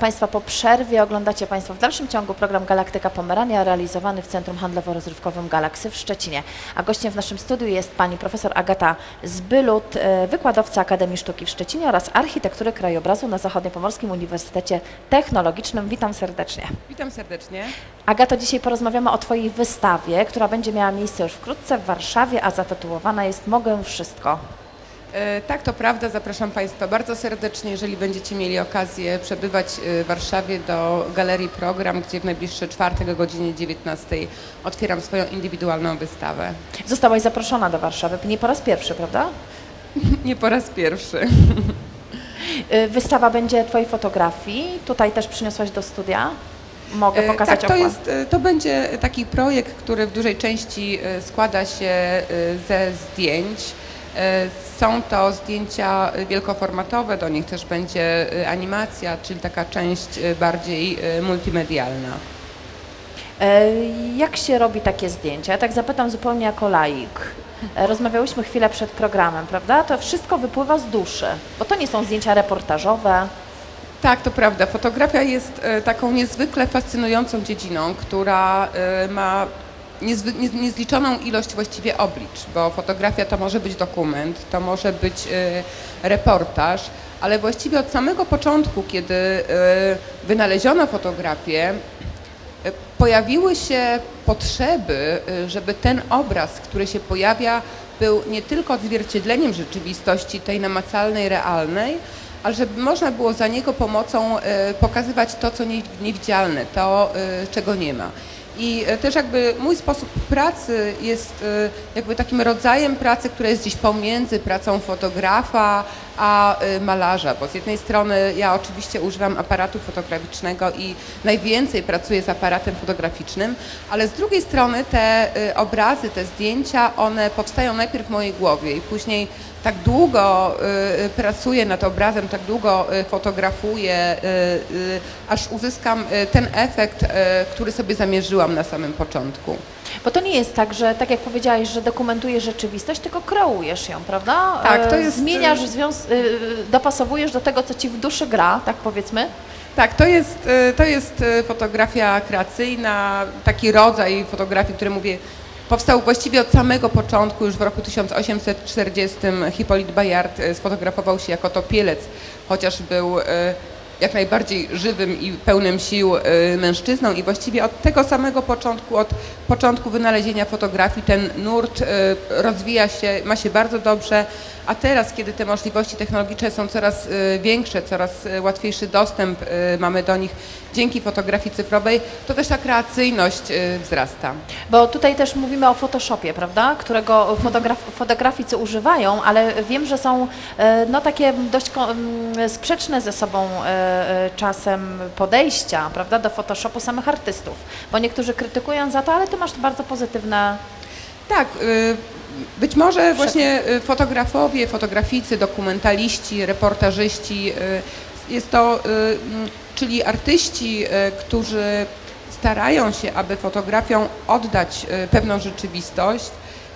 Państwa po przerwie. Oglądacie Państwo w dalszym ciągu program Galaktyka Pomerania realizowany w Centrum Handlowo-Rozrywkowym Galaksy w Szczecinie. A gościem w naszym studiu jest pani profesor Agata Zbylut, e, wykładowca Akademii Sztuki w Szczecinie oraz architektury krajobrazu na Zachodniopomorskim Uniwersytecie Technologicznym. Witam serdecznie. Witam serdecznie. Agato, dzisiaj porozmawiamy o Twojej wystawie, która będzie miała miejsce już wkrótce w Warszawie, a zatytułowana jest Mogę Wszystko. E, tak, to prawda. Zapraszam Państwa bardzo serdecznie, jeżeli będziecie mieli okazję przebywać e, w Warszawie do Galerii Program, gdzie w najbliższy czwartek o godzinie 19 otwieram swoją indywidualną wystawę. Zostałaś zaproszona do Warszawy, nie po raz pierwszy, prawda? Nie po raz pierwszy. Y, Wystawa będzie Twojej fotografii. Tutaj też przyniosłaś do studia. Mogę E, pokazać tak, to, jest, e, to będzie taki projekt, który w dużej części e, składa się e, ze zdjęć. E, Są to zdjęcia wielkoformatowe, do nich też będzie e, animacja, czyli taka część e, bardziej multimedialna. Jak się robi takie zdjęcia? Ja tak zapytam zupełnie jako laik. Rozmawiałyśmy chwilę przed programem, prawda? To wszystko wypływa z duszy, bo to nie są zdjęcia reportażowe. Tak, to prawda. Fotografia jest taką niezwykle fascynującą dziedziną, która ma niezliczoną ilość właściwie oblicz, bo fotografia to może być dokument, to może być e, reportaż, ale właściwie od samego początku, kiedy e, wynaleziono fotografię, e, pojawiły się potrzeby, żeby ten obraz, który się powia, był nie tylko odzwierciedleniem rzeczywistości, tej namacalnej, realnej, ale żeby można było za niego pomocą pokazywać to, co nie- niewidzialne, to, czego nie ma. I e, też jakby mój sposób pracy jest e, jakby takim rodzajem pracy, która jest gdzieś pomiędzy pracą fotografa a e, malarza, bo z jednej strony ja oczywiście używam aparatu fotograficznego i najwięcej pracuję z aparatem fotograficznym, ale z drugiej strony te e, obrazy, te zdjęcia, one powstają najpierw w mojej głowie i później tak długo y, pracuję nad obrazem, tak długo y, fotografuję, y, y, aż uzyskam y, ten efekt, y, który sobie zamierzyłam na samym początku. Bo to nie jest tak, że tak jak powiedziałaś, że dokumentujesz rzeczywistość, tylko kreujesz ją, prawda? Tak, to E, jest, Zmieniasz, y- związ- y, dopasowujesz do tego, co ci w duszy gra, tak powiedzmy. Tak, to jest, y, to jest fotografia kreacyjna, taki rodzaj fotografii, który mówię, powstał właściwie od samego początku, już w roku 1840 Hippolyte Bayard y, sfotografował się jako topielec, chociaż był jak najbardziej żywym i pełnym sił y, mężczyzną i właściwie od tego samego początku, od początku wynalezienia fotografii ten nurt y, rozwija się, ma się bardzo dobrze, a teraz, kiedy te możliwości technologiczne są coraz y, większe, coraz łatwiejszy dostęp mamy do nich dzięki fotografii cyfrowej, to też ta kreacyjność wzrasta. Bo tutaj też mówimy o Photoshopie, prawda? Którego fotograf, fotograficy używają, ale wiem, że są no, takie dość mm, sprzeczne ze sobą czasem podejścia, prawda, do Photoshopu samych artystów. Bo niektórzy krytykują za to, ale ty masz bardzo pozytywne. Tak, y, być może właśnie y, fotografowie, fotograficy, dokumentaliści, reportażyści, y, jest to, mm, czyli artyści, którzy starają się, aby fotografią oddać pewną rzeczywistość,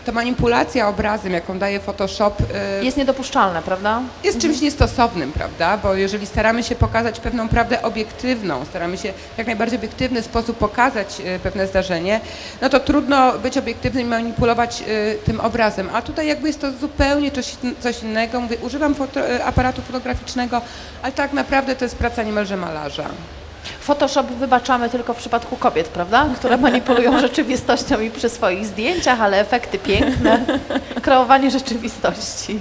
to manipulacja obrazem, jaką daje Photoshop, y, Jest niedopuszczalne, prawda? jest czymś niestosownym, prawda? Bo jeżeli staramy się pokazać pewną prawdę obiektywną, staramy się w jak najbardziej obiektywny sposób pokazać e, pewne zdarzenie, no to trudno być obiektywnym i manipulować e, tym obrazem. A tutaj jakby jest to zupełnie coś, coś innego. Mówię, używam foto, aparatu fotograficznego, ale tak naprawdę to jest praca niemalże malarza. Photoshop wybaczamy tylko w przypadku kobiet, prawda? Które manipulują rzeczywistością i przy swoich zdjęciach, ale efekty piękne, kreowanie rzeczywistości.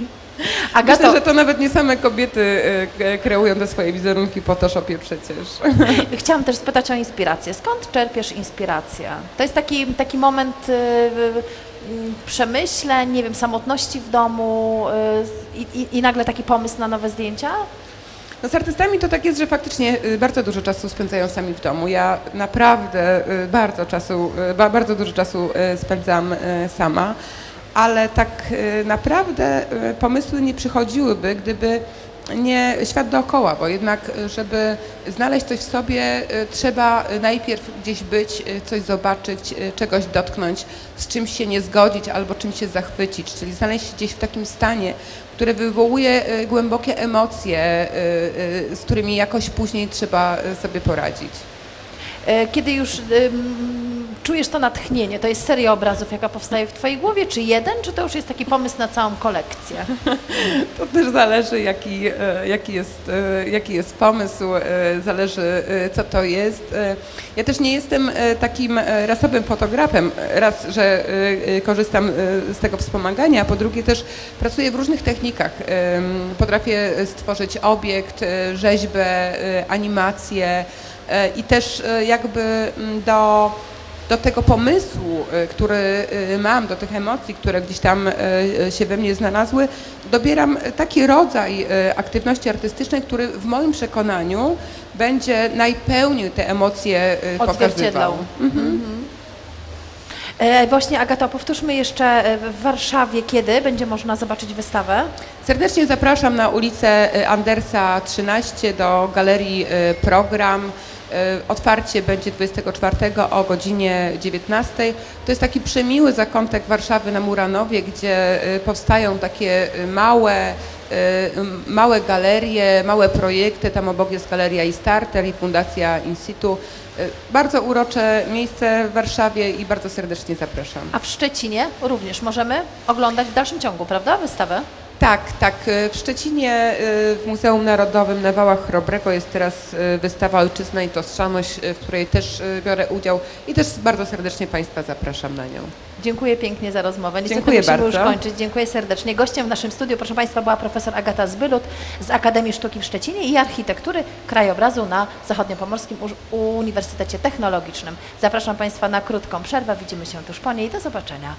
Agato, Myślę, że to nawet nie same kobiety e, kreują te swoje wizerunki w Photoshopie przecież. chciałam też spytać o inspirację. Skąd czerpiesz inspirację? To jest taki, taki moment y, y, przemyśleń, nie wiem, samotności w domu y, i, i, i nagle taki pomysł na nowe zdjęcia? No z artystami to tak jest, że faktycznie y, bardzo dużo czasu spędzają sami w domu. Ja naprawdę y, bardzo czasu, y, ba- bardzo dużo czasu spędzam sama, ale tak naprawdę pomysły nie przychodziłyby, gdyby nie świat dookoła, bo jednak, y, żeby znaleźć coś w sobie, y, trzeba y, najpierw gdzieś być, coś zobaczyć, czegoś dotknąć, z czymś się nie zgodzić albo czymś się zachwycić, czyli znaleźć się gdzieś w takim stanie, które wywołuje głębokie emocje, z którymi jakoś później trzeba sobie poradzić. E, Kiedy już czujesz to natchnienie, to jest seria obrazów, jaka powstaje w Twojej głowie, czy jeden, czy to już jest taki pomysł na całą kolekcję? To też zależy, jaki, e, jaki, jest, e, jaki jest pomysł, e, zależy, co to jest. Ja też nie jestem takim rasowym fotografem. Raz, że korzystam z tego wspomagania, a po drugie też pracuję w różnych technikach. Potrafię stworzyć obiekt, rzeźbę, animację i też jakby do do tego pomysłu, y, który y, mam, do tych emocji, które gdzieś tam y, się we mnie znalazły, dobieram taki rodzaj aktywności artystycznej, który w moim przekonaniu będzie najpełniej te emocje Odzwierciedlał. pokazywał. Mhm. E, Właśnie Agata, powtórzmy jeszcze e, w Warszawie, kiedy będzie można zobaczyć wystawę? Serdecznie zapraszam na ulicę y, Andersa 13 do galerii Program. Otwarcie będzie 24 o godzinie 19. To jest taki przemiły zakątek Warszawy na Muranowie, gdzie powstają takie małe, małe galerie, małe projekty. Tam obok jest galeria i Starter i Fundacja In situ. Y, Bardzo urocze miejsce w Warszawie i bardzo serdecznie zapraszam. A w Szczecinie również możemy oglądać w dalszym ciągu, prawda, wystawę? Tak, tak. y, W Szczecinie y, w Muzeum Narodowym na Wałach Chrobrego jest teraz y, wystawa Ojczyzna i Tożsamość, y, w której też y, biorę udział i też bardzo serdecznie Państwa zapraszam na nią. Dziękuję pięknie za rozmowę. Niestety Dziękuję musimy bardzo. już kończyć. Dziękuję serdecznie. Gościem w naszym studiu, proszę Państwa, była profesor Agata Zbylut z Akademii Sztuki w Szczecinie i Architektury Krajobrazu na Zachodniopomorskim Uniwersytecie Technologicznym. Zapraszam Państwa na krótką przerwę. Widzimy się tuż po niej. Do zobaczenia.